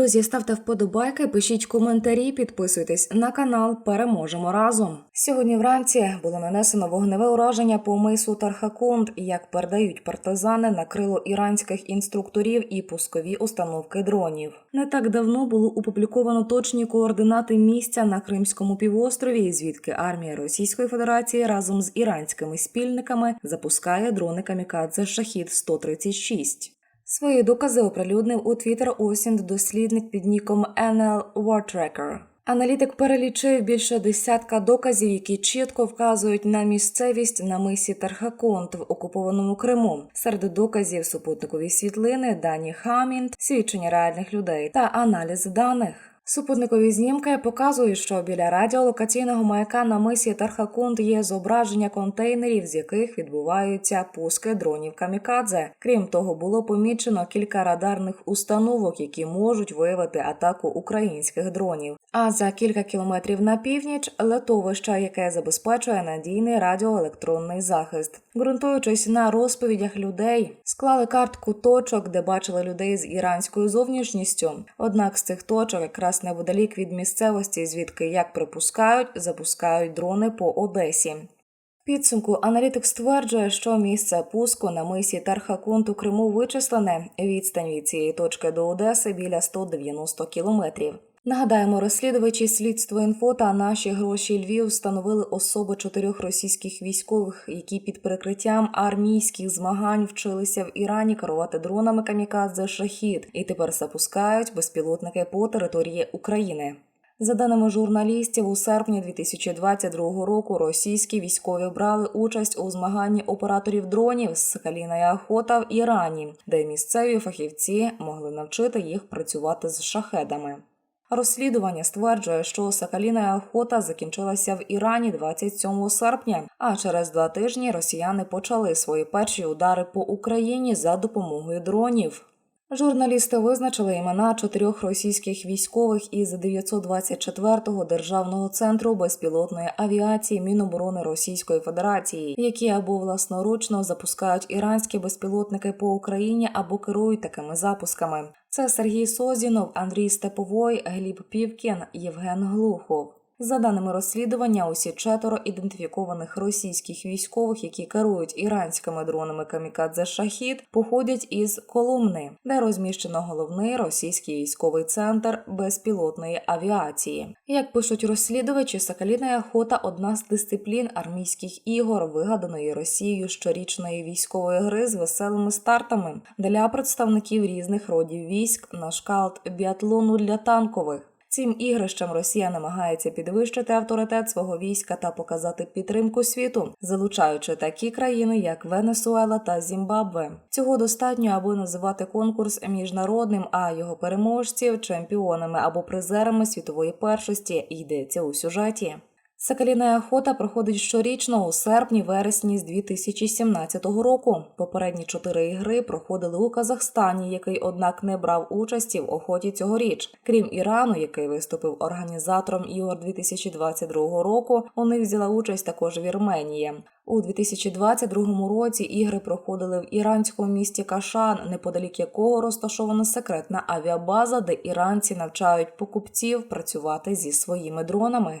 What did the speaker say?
Друзі, ставте вподобайки, пишіть коментарі, підписуйтесь на канал. Переможемо разом. Сьогодні вранці було нанесено вогневе ураження по мису Тархакунд. Як передають партизани, накрило іранських інструкторів і пускові установки дронів. Не так давно було опубліковано точні координати місця на Кримському півострові, звідки армія Російської Федерації разом з іранськими спільниками запускає дрони камікадзе Шахід 136 Свої докази оприлюднив у Твіттер Осінд, дослідник під ніком NL War Tracker. Аналітик перелічив більше десятка доказів, які чітко вказують на місцевість на мисі Тархаконт в окупованому Криму. Серед доказів супутникові світлини, дані Хамінд, свідчення реальних людей та аналіз даних. Супутникові знімки показують, що біля радіолокаційного маяка на мисі Тархакунд є зображення контейнерів, з яких відбуваються пуски дронів камікадзе. Крім того, було помічено кілька радарних установок, які можуть виявити атаку українських дронів. А за кілька кілометрів на північ летовище, яке забезпечує надійний радіоелектронний захист. Ґрунтуючись на розповідях людей, склали картку точок, де бачили людей з іранською зовнішністю. Однак з цих точок якраз неподалік від місцевості, звідки як припускають, запускають дрони по Одесі. Підсумку аналітик стверджує, що місце пуску на мисі Тархакунт у Криму вичислене. Відстань від цієї точки до Одеси біля 190 кілометрів. Нагадаємо, розслідувачі слідство інфо та наші гроші Львів встановили особи чотирьох російських військових, які під прикриттям армійських змагань вчилися в Ірані керувати дронами камікадзе шахід і тепер запускають безпілотники по території України. За даними журналістів, у серпні 2022 року російські військові брали участь у змаганні операторів дронів з Каліна Охота в Ірані, де місцеві фахівці могли навчити їх працювати з шахедами. Розслідування стверджує, що Сакаліна охота закінчилася в Ірані 27 серпня, а через два тижні росіяни почали свої перші удари по Україні за допомогою дронів. Журналісти визначили імена чотирьох російських військових із 924-го державного центру безпілотної авіації Міноборони Російської Федерації, які або власноручно запускають іранські безпілотники по Україні, або керують такими запусками. Це Сергій Созінов, Андрій Степовой, Гліб Півкін, Євген Глухов. За даними розслідування, усі четверо ідентифікованих російських військових, які керують іранськими дронами камікадзе Шахід, походять із Коломни, де розміщено головний російський військовий центр безпілотної авіації. Як пишуть розслідувачі, Сакаліна охота одна з дисциплін армійських ігор, вигаданої Росією щорічної військової гри з веселими стартами для представників різних родів військ на шкалт біатлону для танкових. Цим ігрищем Росія намагається підвищити авторитет свого війська та показати підтримку світу, залучаючи такі країни, як Венесуела та Зімбабве. Цього достатньо, аби називати конкурс міжнародним, а його переможців чемпіонами або призерами світової першості йдеться у сюжеті. Соколіна охота проходить щорічно у серпні-вересні з 2017 року. Попередні чотири ігри проходили у Казахстані, який, однак, не брав участі в охоті цьогоріч. Крім Ірану, який виступив організатором ігор 2022 року. У них взяла участь також Вірменія. У 2022 році ігри проходили в іранському місті Кашан, неподалік якого розташована секретна авіабаза, де іранці навчають покупців працювати зі своїми дронами.